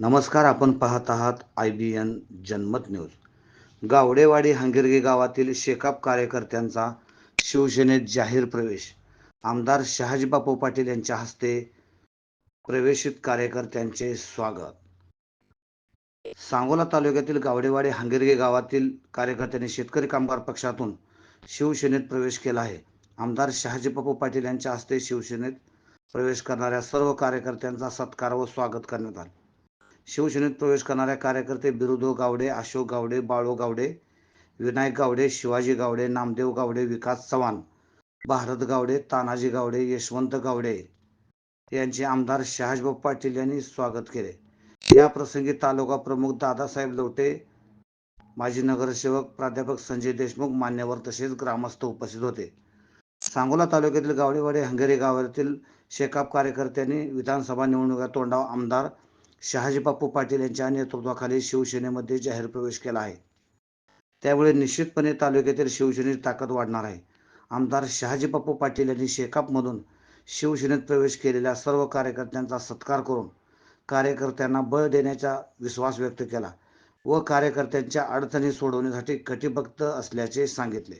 नमस्कार आपण पाहत आहात I B N Janmat news. Gawadewadi Hangirge गावातील शेकाप कार्यकर्त्यांचा शिवसेनेत जाहीर प्रवेश. आमदार शहाजीबापू पाटील यांच्या हस्ते प्रवेशित कार्यकर्त्यांचे स्वागत. सांगोला तालुक्यातील गावडेवाडी हंगिरगे गावातील कार्यकर्त्यांनी शेतकरी कामगार पक्षातून शिवसेनेत प्रवेश केला आहे. आमदार शहाजीबापू पाटील यांच्या हस्ते शिवसेनेत प्रवेश करणाऱ्या सर्व कार्यकर्त्यांचा सत्कार व स्वागत करण्यात आले. शिवसेनेत प्रवेश करणाऱ्या कार्यकर्ते बिरुदो गावडे अशोक गावडे बाळू गावडे विनायक गावडे शिवाजी गावडे नामदेव गावडे विकास चव्हाण भारत गावडे तानाजी गावडे यशवंत गावडे यांचे आमदार शहाजबाब पाटील यांनी स्वागत केले. या प्रसंगी तालुका प्रमुख दादासाहेब लोटे माजी नगरसेवक प्राध्यापक संजय देशमुख मान्यवर तसेच ग्रामस्थ उपस्थित होते. सांगोला तालुक्यातील गावडेवाडे हंगेरी गावातील शेकाप कार्यकर्त्यांनी विधानसभा निवडणुका तोंडाव आमदार शहाजीबापू पाटील यांच्या नेतृत्वाखाली शिवसेनेमध्ये जाहीर प्रवेश केला आहे. त्यामुळे निश्चितपणे तालुक्यातील शिवसेनेची ताकद वाढणार आहे. आमदार शहाजीबापू पाटील यांनी शेकापमधून शिवसेनेत प्रवेश केलेल्या सर्व कार्यकर्त्यांचा सत्कार करून कार्यकर्त्यांना बळ देण्याचा विश्वास व्यक्त केला व कार्यकर्त्यांच्या अडचणी सोडवण्यासाठी कटिबद्ध असल्याचे सांगितले.